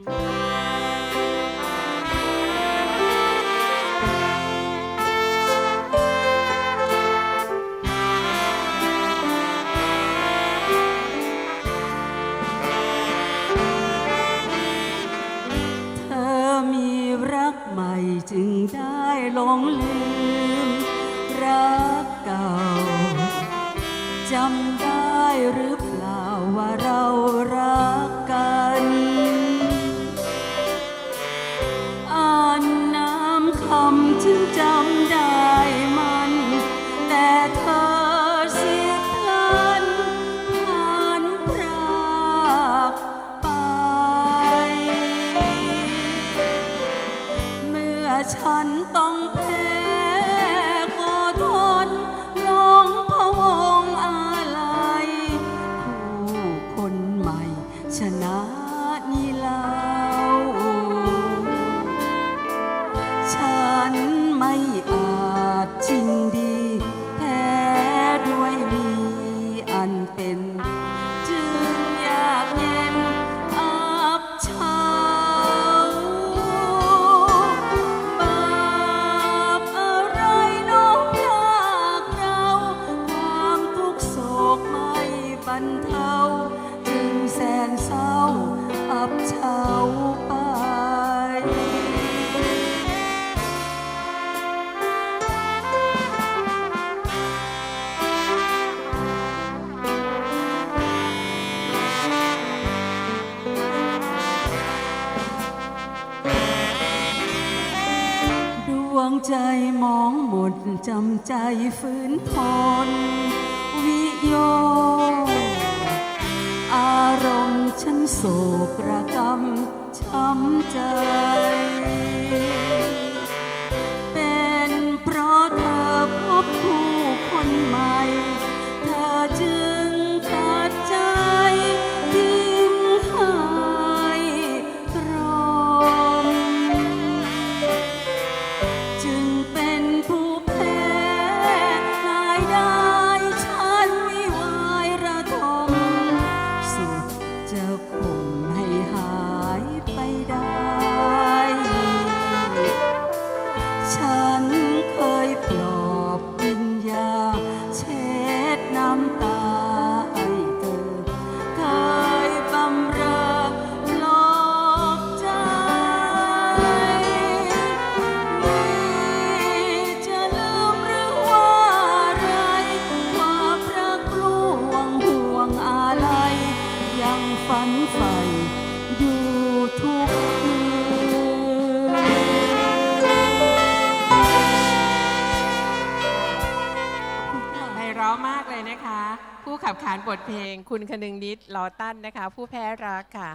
เธอมีรักใหม่จึงได้หลงลืม รักเก่าจำได้หรือเปล่าว่าเรา ฉันต้องแพ้ วงใจมองหมดจำใจฝืนทน วิโย อารมณ์ฉันโศกระกำช้ำใจ ฝันใฝ่อยู่ทุกคืนไพเราะมากเลยนะคะ ผู้ขับขานบทเพลงคุณคนึงนิดลอตันนะคะ ผู้แพ้รักค่ะ